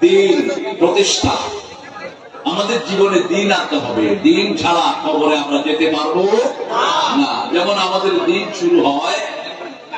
দিন প্রতিষ্ঠা। আমাদের জীবনে দিন আনতে হবে। দিন ছাড়া কবরে আমরা যেতে পারব না। যেমন আমাদের দিন শুরু হয়,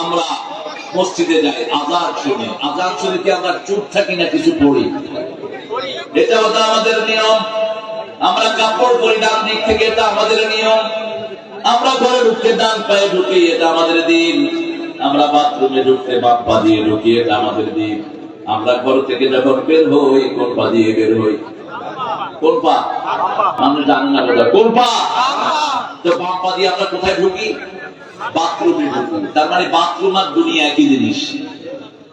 আমরা মসজিদে যাই, আজান শুনি। আজান শুনে কি আমরা চুপ থাকি না কিছু পড়ি? এটা হতো আমাদের নিয়ম। আমরা কাপড় পরি ডান দিক থেকে, এটা আমাদের নিয়ম। আমরা ঘরে ঢুকতে ডান পায়ে ঢুকি, এটা আমাদের দিন। আমরা বাথরুমে ঢুকতে বাপ পা দিয়ে ঢুকি, এটা আমাদের দিন। আমরা ঘর থেকে যখন বের হই, কোন পা দিয়ে বের হই? কোন পা? আমরা জানি না বোধহয়। কোন পা? তো বাম পা দিয়ে আমরা কোথায় ঢুকি? বাথরুমে ঢুকি। তার মানে বাথরুম আর দুনিয়া একই জিনিস।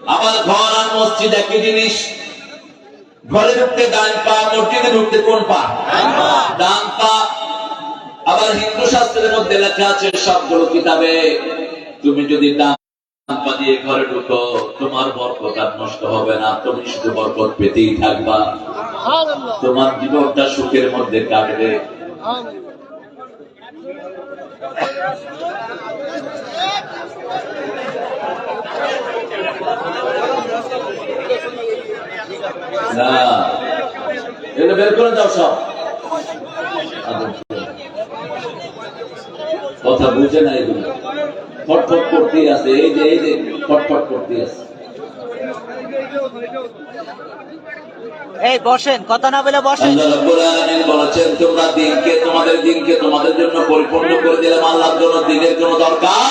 আবার ঘর আর মসজিদ একই জিনিস। ঘরে ঢুকতে ডান পা, মসজিদে ঢুকতে কোন পা? ডান পা। আবার হিন্দু শাস্ত্রের মধ্যে লেখা আছে, সবগুলো কিতাবে। তুমি যদি ডান দিয়ে ঘরে ঢুকো তোমার বরকত আর নষ্ট হবে না তুমি শুধু বরকত পেতেই থাকবা। তোমার জীবনটা সুখের মধ্যে কাটবে। না। বের করে দাও সব। কথা বুঝে না এগুলো। ফটফট করতেই আছে এই যে এই যে ফটফট করতেই আছে। এই বসেন কথা না বলে বসেন। বলেছেন তোমরা দিনকে তোমাদের দিনকে তোমাদের জন্য পরিপূর্ণ করে দিলাম আল্লাহর জন্য দিনের কোনো দরকার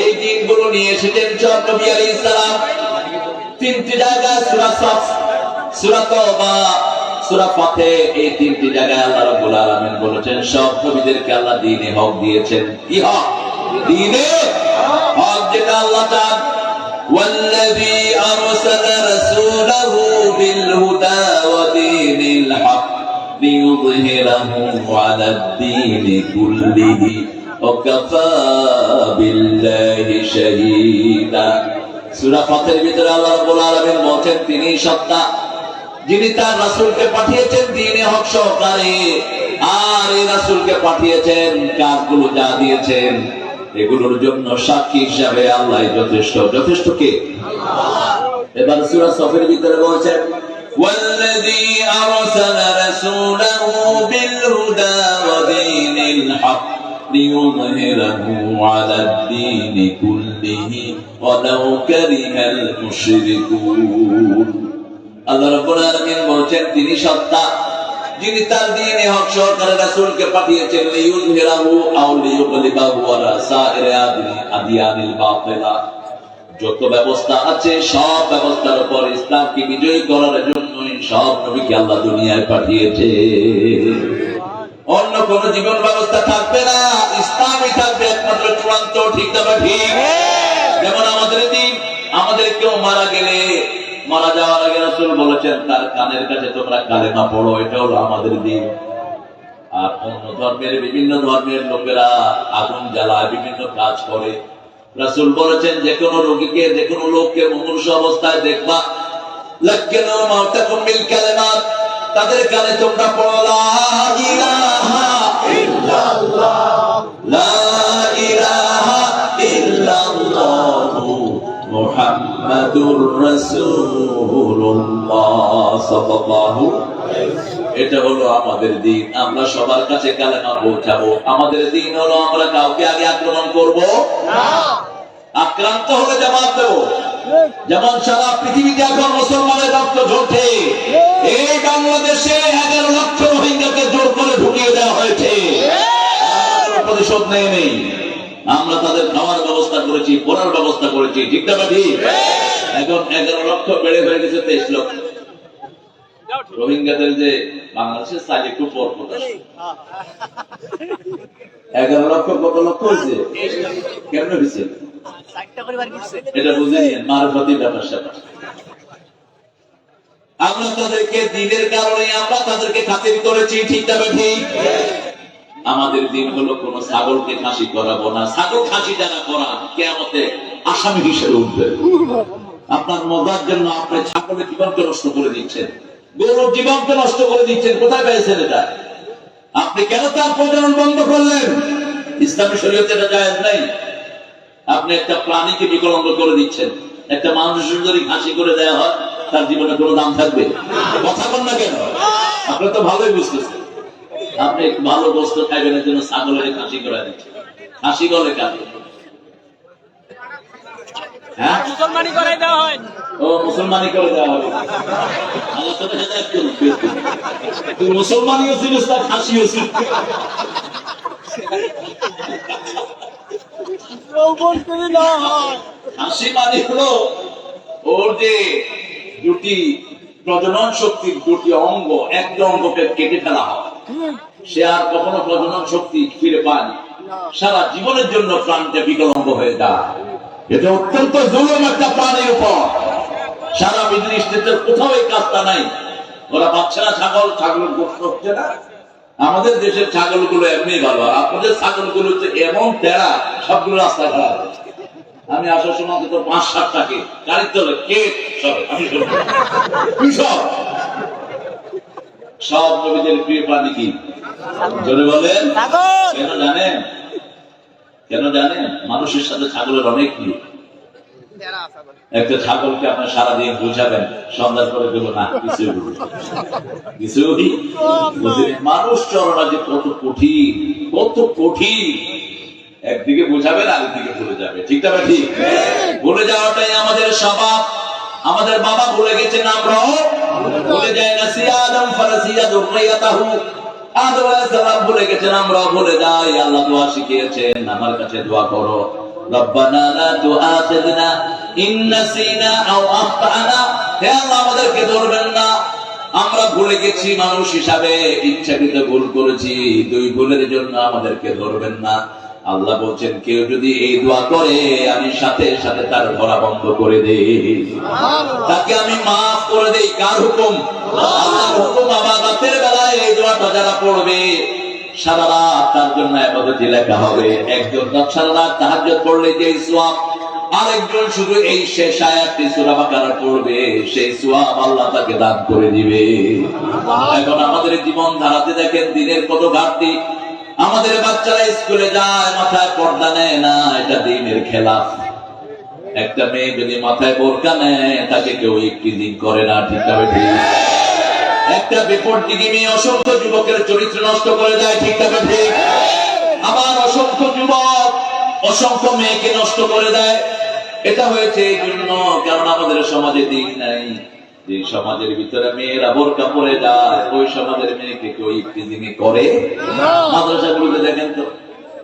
এই দিনগুলো নিয়ে এসেছেন সব নবী তিনটি জায়গায় সূরা সাফ সূরা তওবা সূরা ফাতে এই তিনটি জায়গায় আল্লাহ রাব্বুল আলামিন বলেছেন সব নবীদেরকে আল্লাহ দ্বীনে হক দিয়েছেন। কি হক? দ্বীনে হক যেটা আল্লাহ চান والذي أرسل رسوله بالهدى ودين الحق ليظهره على الدين كله وكفى بالله شهيدا সূরা ফাতের ভিতরে আল্লাহ রাব্বুল আলামিন বলেন তিনি সত্তা যিনি তার রাসূলকে পাঠিয়েছেন দ্বীনে হক সহকারে আর এই রাসূলকে পাঠিয়েছেন কাজগুলো যা দিয়েছেন এগুলোর জন্য সাক্ষী হিসাবে আল্লাহ যথেষ্ট যথেষ্ট কে এবার সূরা সফের ভিতরে বলছেন والذي أرسل رسوله بالهدى ودين الحق ليظهره على الدين كله ولو كره المشركون আল্লাহ রাব্বুল আলামিন বলছেন তিনি সত্তা যিনি তার দিনে হক সহকারে রাসূলকে পাঠিয়েছেন লিইউযহিরাহু আও লিইউগলিবাহু আলা সাইরি আদিয়ানিল বাতিলা। যত ব্যবস্থা আছে সব ব্যবস্থার উপর ইসলামকে বিজয়ী করার জন্যই সব নবীকে আল্লাহ দুনিয়ায় পাঠিয়েছে। অন্য কোন জীবন ব্যবস্থা থাকবে না ইসলামই থাকবে একমাত্র চূড়ান্ত ঠিক তবে ঠিক। যেমন আমাদের দিন আমাদের কেউ মারা গেলে মারা যাওয়ার আগে রাসূল বলেছেন, তার কানের কাছে তোমরা কালেমা পড়ো, এটা হলো আমাদের দিন। আর অন্য ধর্মের বিভিন্ন ধর্মের লোকেরা আগুন জ্বালায়, বিভিন্ন কাজ করে। রাসূল বলেছেন যে কোনো রোগীকে যে কোনো লোককে মুমূর্ষু অবস্থায় দেখবা। তাদের কানে তোমরা পড়ো মুহাম্মাদুর রাসূলুল্লাহ সাল্লাল্লাহু এটা হলো আমাদের দিন। আমরা সবার কাছে কালেমা পৌঁছাবো। আমাদের দিন হলো আমরা কাউকে আগে আক্রমণ করব। আক্রান্ত হলে জবাব দেব। যেমন সারা পৃথিবীতে এখন মুসলমানের রক্ত ঝরছে। এই বাংলাদেশে এগারো লক্ষ রোহিঙ্গাকে জোর করে ঢুকিয়ে দেওয়া হয়েছে। প্রতিশোধ নেই নেই। আমরা তাদের খাওয়ার ব্যবস্থা করেছি পড়ার ব্যবস্থা করেছি ঠিক না ঠিক? এখন এগারো লক্ষ, বেড়ে হয়ে গেছে তেইশ লক্ষ। রোহিঙ্গাদের যে বাংলাদেশের সাইড একটু পর এগারো লক্ষ, কত লক্ষ হয়েছে? কেমন হয়েছে? এটা বুঝে নিন মারফতি ব্যাপার স্যাপার। আমরা তাদেরকে দিনের কারণে, আমরা তাদেরকে খাতির করেছি, ঠিক তবে ঠিক আমাদের দিন হলো কোন ছাগলকে খাসি করাবো না। ছাগল খাসি যারা করা কেমতে আসামি হিসেবে উঠবে। আপনার মজার জন্য আপনি ছাগলের জীবনকে নষ্ট করে দিচ্ছেন। গৌরব জীবনকে নষ্ট করে দিচ্ছেন। কোথায় পেয়েছেন এটা? আপনি কেন তার প্রজনন বন্ধ করলেন? ইসলামী শরীয়তে এটা জায়েজ নাই। আপনি একটা প্রাণীকে বিকলঙ্গ করে দিচ্ছেন। একটা মানুষের যদি হাসি করে দেওয়া হয়, তার জীবনে কোনো দাম থাকবে? কথা বল না কেন? আপনি তো ভালোই বুঝতেছেন। আপনি ভালো বস্তু খাইবেন, এর জন্য ছাগলের খাসি করে দিচ্ছেন। খাসি গলে কাকে হ্যাঁ? মুসলমানি করাই দেওয়া হয়। ও মুসলমানি করে দেওয়া হবে আল্লাহ তোকে হেদায়েত করুন, তুই মুসলমানিও ছিলিস না খাসিও ছিলিস হাসি মানে হলো ওর যে দুটি প্রজনন শক্তির দুটি অঙ্গ একটা অঙ্গকে কেটে ফেলা হয়। সে আর কখনো প্রজনন শক্তি ফিরে পায় সারা জীবনের জন্য প্রাণটা বিকলম্ব হয়ে যায়। এটা অত্যন্ত জুলুম একটা প্রাণীর উপর। সারা বিদৃষ্টিতে কোথাও এই কাজটা নাই। ওরা না ছাগল ছাগল গোস্ত হচ্ছে না। আমাদের দেশের ছাগলগুলো এমনি ভালো। আর আপনাদের ছাগলগুলো হচ্ছে এমন তেরা সবগুলো রাস্তা খারাপ আমি আসার সময় তো পাঁচ সাতটাকে গাড়ির তলে কে? সব আমি সব। সব। নবীদের প্রিয় প্রাণী কি? জোরে বলেন। কেন জানেন? কেন জানেন? মানুষের সাথে ছাগলের অনেক প্রিয় একটা ছাগলকে আপনার সারাদিন বুঝাবেন, সন্ধ্যার পরে গেল না মানুষ চলনা যে কত কঠিন কত কঠিন। একদিকে বুঝাবেন আরেকদিকে ভুলে যাবে। ঠিক না ঠিক। ভুলে যাওয়াটাই আমাদের স্বভাব। আমাদের বাবা ভুলে গেছেন আমরাও ভুলে যায় না। সিয়া আদম ফারাসিয়া দুররিয়াতাহু ভুলে গেছেন আমরা ভুলে যাই। আল্লাহ দোয়া শিখিয়েছেন, আমার কাছে দোয়া করো। আমরা ভুলে গেছি, মানুষ হিসাবে ইচ্ছাকৃত ভুল করেছি। দুই ভুলের জন্য আমাদেরকে ধরবেন না। আল্লাহ বলছেন কেউ যদি এই দোয়া করে আমি সাথে সাথে তার ধরা বন্ধ করে দেই। তাকে আমি মাফ করে দেই। কার হুকুম? আল্লাহর হুকুম আবার রাতের বেলায় এই দোয়াটা যারা পড়বে সারা রাত তার জন্য লেখা হবে। একজন রাত সারা রাত তাহাজ্জুদ পড়লে যে সোয়াব আরেকজন শুধু এই শেষ আয়াতটি সূরা বাকারা পড়বে সেই সোয়াব আল্লাহ তাকে দান করে দিবে। এখন আমাদের জীবন ধারাতে দেখেন দিনের কত ঘাটতি আমাদের বাচ্চারা স্কুলে যায়, মাথায় পর্দা নেয় না, এটা দিনের খেলা। একটা মেয়ে যদি মাথায় বোরকা নেয়, তাকে কেউ একটি দিন করে না, ঠিক তবে ঠিক একটা বিপর্যয় মেয়ে অসংখ্য যুবকের চরিত্র নষ্ট করে দেয়, ঠিক তবে ঠিক আবার অসংখ্য যুবক অসংখ্য মেয়েকে নষ্ট করে দেয়। এটা হয়েছে এই জন্য কারণ আমাদের সমাজে দিন নাই। যে সমাজের ভিতরে মেয়েরা বোরকা পরে যায় ওই সমাজের মেয়েকে কেউ ইফতিজিং করে? মাদ্রাসাগুলোতে দেখেন তো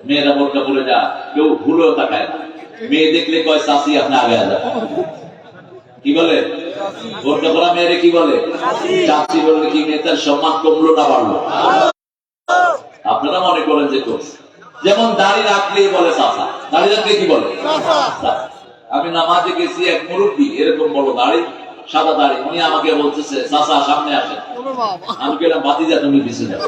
মেয়েরা বোরকা পরে যায় কেউ ভুলেও তাকায় না। মেয়ে দেখলে কয় চাষি আপনি আগে যান কি বলে? বোরকা পরা মেয়েরে কি বলে? চাষি বললে কি মেয়ে তার সম্মান কমলো না বাড়লো? আপনারা মনে করেন যে করছে। যেমন দাড়ি রাখলেই বলে চাষা দাড়ি রাখলে কি বলে? আমি নামাজে গেছি এক মুরব্বী এরকম বড় দাড়ি। সাদা দাড়ি। উনি আমাকে বলতেছে সামনে আসেন। আমি কেলাম বাতি যা তুমি যাও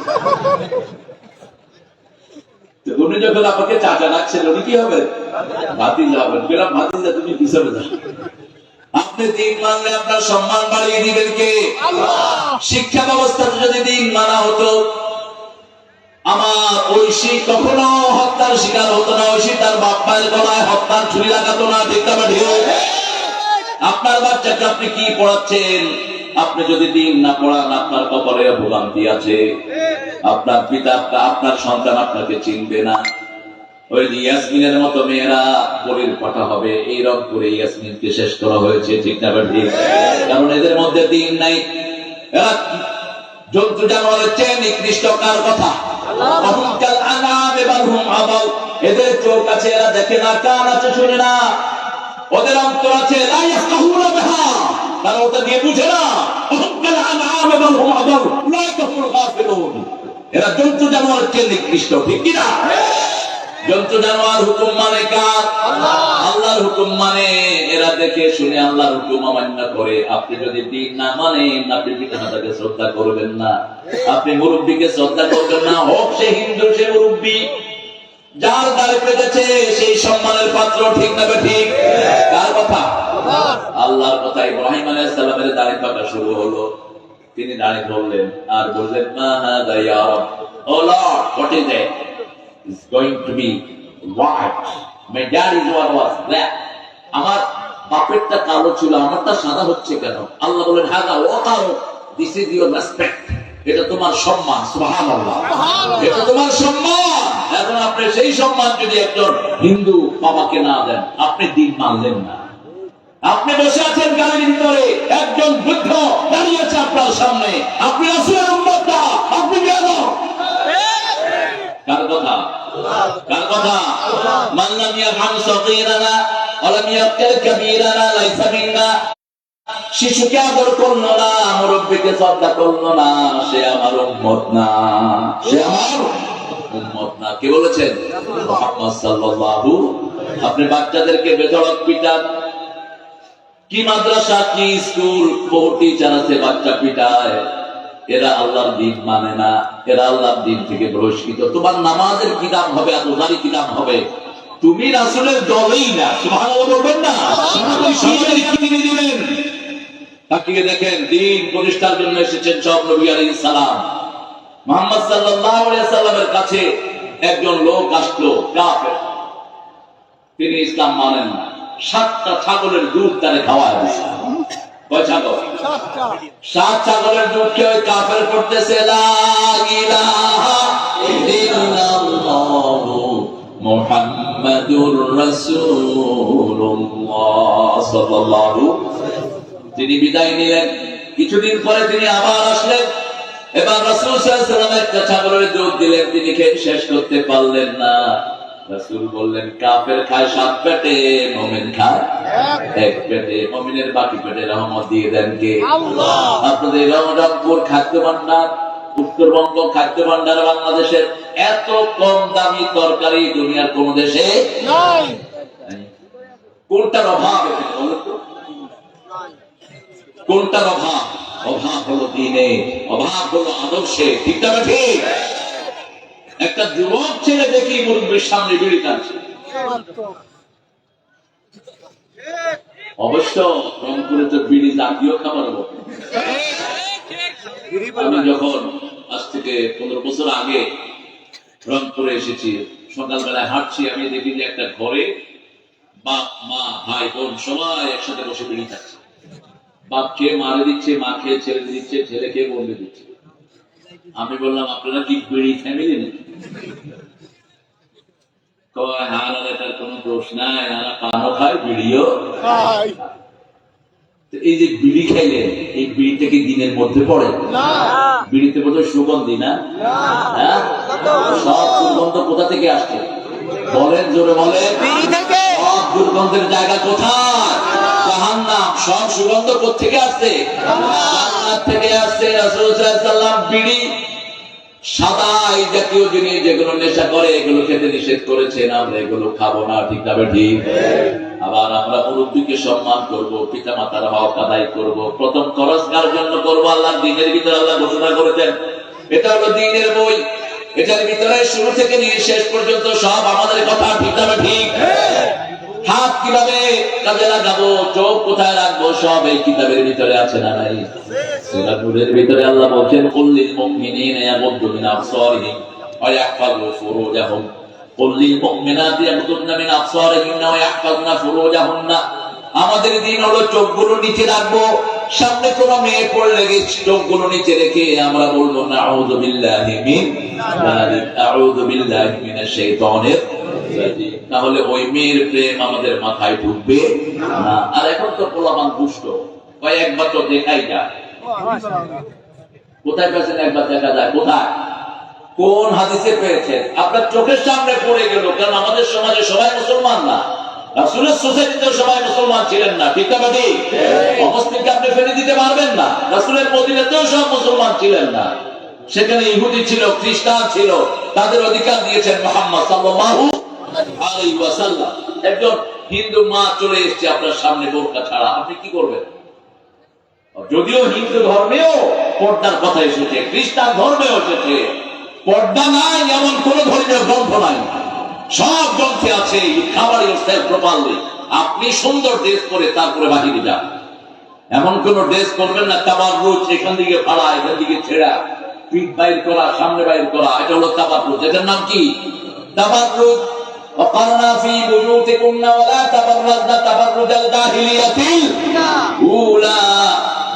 উনি যখন আমাকে চাচা ডাকছেন উনি কি হবে? ভাতি যাবেন গেলাম ভাতি যা তুমি পিছনে যাও আপনি দিন মানলে আপনার সম্মান বাড়িয়ে দিবেন কে? শিক্ষা ব্যবস্থাতে যদি দিন মানা হতো আমার ঐশী কখনো হত্যার শিকার হতো না। ঐশী তার বাপ মায়ের গলায় হত্যার ছুরি লাগাতো না ঠিক না ঠিক আপনার বাচ্চাকে আপনি কি পড়াচ্ছেন? আপনি যদি দিন না পড়ান, আপনার কপালে ভোগান্তি আছে। আপনার পিতা আপনার সন্তান আপনাকে চিনবে না। এদের এরা এদের চোখ আছে, এরা দেখে না, কান আছে, শুনে না। ওদের অন্তর আছে তারা ওটা দিয়ে বুঝে না এরা জন্তু জানোয়ারের চেয়ে নিকৃষ্ট ঠিক কি না? জন্তু জানোয়ার হুকুম মানে কার? আল্লাহর হুকুম মানে এরা দেখে শুনে আল্লাহর হুকুম অমান্য করে। আপনি যদি দিন না মানেন আপনি পিতামাতাকে শ্রদ্ধা করবেন না। আপনি মুরব্বীকে শ্রদ্ধা করবেন না হোক সে হিন্দু সে মুরব্বী। যার দাঁড়ে পেতেছে সেই সম্মানের পাত্র ঠিক না ঠিক কার কথা? আল্লাহর কথা। ইব্রাহিম আলাইহিস সালামের দাঁড়ে পাকা শুরু হলো। তিনি দাঁড়িয়ে বললেন আর বললেন মা হাদা ইয়া রব? ও Lord what is going to be white. My dad is what was black. আমার বাপেরটা কালো ছিল আমারটা সাদা হচ্ছে কেন? আল্লাহ বলেন হ্যাঁ ও কালো দিস ইজ ইউর রেসপেক্ট এটা তোমার সম্মান সুবহানাল্লাহ। এটা তোমার সম্মান। এখন আপনি সেই সম্মান যদি একজন হিন্দু বাবাকে না দেন, আপনি দিন মানলেন না। আপনি বসে আছেন গাড়ির ভিতরে, একজন বৃদ্ধ দাঁড়িয়ে আছে আপনার সামনে। আপনি আসলেন আপনি কেন? কার কথা? কার কথা? শিশুকে আদর করল না, মুরব্বীকে শ্রদ্ধা করল না, সে আমার উম্মত না। সে আমার উম্মত না। কে বলেছেন? মুহাম্মদ সাল্লাল্লাহু আপনি বাচ্চাদেরকে বেধড়ক পিটান। কি মাদ্রাসা কি স্কুল টিচার আছে বাচ্চা পিটায়। এরা আল্লাহর দিন মানে না। এরা আল্লাহর দিন থেকে বহিষ্কৃত। তোমার নামাজের কি দাম হবে আর রোজারি কি দাম হবে? তুমি রাসুলের দলেই না। সুবহানাল্লাহ বলবেন না। দিলেন তাকিয়ে দেখেন দিন প্রতিষ্ঠার জন্য এসেছেন সব নবী আলাইহিস সালাম। মোহাম্মদ সাল্লাল্লাহু আলাইহি সাল্লামের কাছে একজন লোক আসলো কাফের। তিনি ইসলাম মানেন না। সাতটা ছাগলের দুধ তারে খাওয়ায় দিছে। কয় ছাগল? সাত ছাগলের দুধ কে ওই কাফের করতেছে? লা ইলাহা ইল্লাল্লাহু মুহাম্মাদুর রাসূলুল্লাহ সাল্লাল্লাহু তিনি বিদায় নিলেন। কিছুদিন পরে তিনি আবার আসলেন। এবার রাসূল ওয়াসাল্লাম একটা ছাগলের দুধ দিলেন তিনি খেয়ে শেষ করতে পারলেন না। রাসূল বললেন কাফের খায় সাত পেটে মুমিন খায় এক পেটে। মুমিনের বাকি পেটে রহমত দিয়ে দেন কে? আপনাদের রহমতপুর খাদ্য ভান্ডার উত্তরবঙ্গ খাদ্য ভান্ডার বাংলাদেশের এত কম দামি তরকারি দুনিয়ার কোন দেশে নাই। কোনটার অভাব এখানে বলুন তো? কোনটার অভাব? অভাব হলো দিনে, অভাব হলো আদর্শে। ঠিক না ঠিক একটা যুবক ছেলে দেখি মুরব্বীর সামনে বিড়ি টানছে অবশ্য রংপুরে তো বিড়ি জাতীয় খাবার আমি যখন আজ থেকে পনেরো বছর আগে রংপুরে এসেছি, সকালবেলায় হাঁটছি, আমি দেখি যে একটা ঘরে বাপ, মা, ভাই, বোন সবাই একসাথে বসে বিড়ি খাচ্ছে। মারে দিচ্ছে ছেড়ে দিচ্ছে বন্ধে দিচ্ছে। আমি বললাম আপনারা কি বিড়ি ফ্যামিলি নাকি? কয় হার এটার কোনো দোষ নাই আর পানও খায় বিড়িও এই যে বিড়ি এই বিড়িটা কি দিনের মধ্যে পড়ে? বিড়িতে বোধহয় সুগন্ধি না? হ্যাঁ? সব সুগন্ধ কোথা থেকে আসছে? বলেন জোরে বলেন। সব দুর্গন্ধের জায়গা কোথায়? জাহান্নাম, সব সুগন্ধ কোথেকে আসছে? জান্নাত থেকে আসছে রাসূল সাল্লাল্লাহু বিড়ি। সাদা এই জাতীয় জিনিস যেগুলো নেশা করে, এগুলো খেতে নিষেধ করেছেন, আমরা এগুলো খাব না, ঠিক ঠিক? আবার আমরা মুরব্বীকে সম্মান করব পিতা মাতার হক আদায় করব, প্রথম খরচ কার জন্য করব? আল্লাহ দিনের ভিতরে আল্লাহ ঘোষণা করেছেন। এটা হলো দিনের বই। এটার ভিতরে শুরু থেকে নিয়ে শেষ পর্যন্ত সব আমাদের কথা, ঠিক তবে ঠিক? হাত কীভাবে কাজে লাগাবো, চোখ কোথায় রাখব, সব এই কিতাবের ভিতরে আছে না নাই সূরা নূরের ভিতরে আল্লাহ বলছেন কুল্লিল মুমিনিনা ইয়াগুদ্দু মিন আবসারিহিম ওয়া ইয়াহফাযু ফুরুজাহুম কুল্লিল মুমিনাতি ইয়াগুদ্দুনা মিন আবসারিহিন্না ওয়া ইয়াহফাযনা ফুরুজাহুন্না আমাদের দিন হলো চোখগুলো নিচে রাখব, সামনে কোনো মেয়ে পড়লে গেছে চোখগুলো নিচে রেখে আমরা বলব না আউযু বিল্লাহি মিন আউযু বিল্লাহি মিনাশ শাইতানির। তাহলে ওই মেয়ের প্রেম আমাদের মাথায় ঢুকবে। আর এখন তো পোলাপান দুষ্ট। তো দেখাই যায়। কোথায় পেয়েছেন একবার দেখা যায়? কোথায়? কোন হাদিসে আপনার চোখের সামনে পড়ে গেল, কারণ আমাদের সমাজে সবাই মুসলমান না। সবাই মুসলমান ছিলেন না। ঠিক আপনি ফেলে দিতে পারবেন না। রাসুলের সব মুসলমান ছিলেন না। সেখানে ইহুদি ছিল, খ্রিস্টান ছিল। তাদের অধিকার দিয়েছেন মোহাম্মদ সাল্লাল্লাহু একজন হিন্দু মা চলে এসেছে আপনার সামনে বোরকা ছাড়া। আপনি কি করবেন? যদিও হিন্দু ধর্মেও পর্দার কথা এসেছে, খ্রিস্টান ধর্মেও এসেছে। পর্দা নাই, এমন কোন গ্রন্থ নাই। সব গ্রন্থে আছে আপনি সুন্দর ড্রেস করে তারপরে বাহিরে যান। এমন কোন ড্রেস করবেন না তাবার রোজ এখান থেকে ফাড়া এখান থেকে ছেড়া। পিঠ বাইর করা, সামনে বাইর করা, এটা হলো তাবার রোজ এটার নাম কি? তাবার وقرنا في بيوتكن ولا تبرجن تبرج الجاهلية الأولى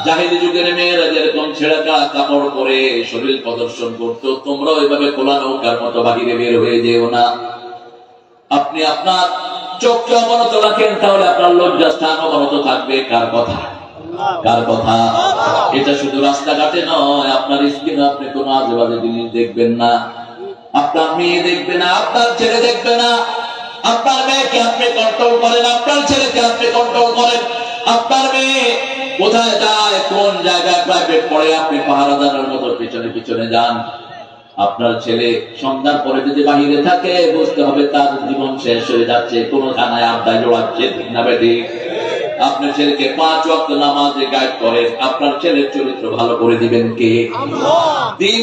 জাহিলি যুগের মেয়েরা যেরকম ছেঁড়া কাপড় পরে শরীর প্রদর্শন করতো তোমরা ওইভাবে খোলা নৌকার মতো বাহিরে বের হয়ে যেও না আপনি আপনার চোখকে অবনত রাখেন তাহলে আপনার লজ্জা স্থান অবনত থাকবে কার কথা কার কথা এটা শুধু রাস্তাঘাটে নয় আপনার স্কিনে আপনি কোনো আজে বাজে জিনিস দেখবেন না আপনার মেয়ে দেখবে না আপনার ছেলে দেখবে না। আপনার মেয়েকে আপনি কন্ট্রোল করেন আপনার ছেলেকে আপনি কন্ট্রোল করেন। আপনার মেয়ে কোথায় যায় কোন জায়গায় প্রাইভেট পড়ে আপনি পাহারাদারের মতো পিছনে পিছনে যান। আপনার ছেলে সন্ধ্যার পরে যদি বাহিরে থাকে বুঝতে হবে তার জীবন শেষ হয়ে যাচ্ছে কোন থানায় আড্ডায় জোড়াচ্ছে ঠিক না বেটি? আপনার ছেলেকে পাঁচ ওয়াক্ত নামাজে গাইড করেন আপনার ছেলের চরিত্র ভালো করে দিবেন কে? দিন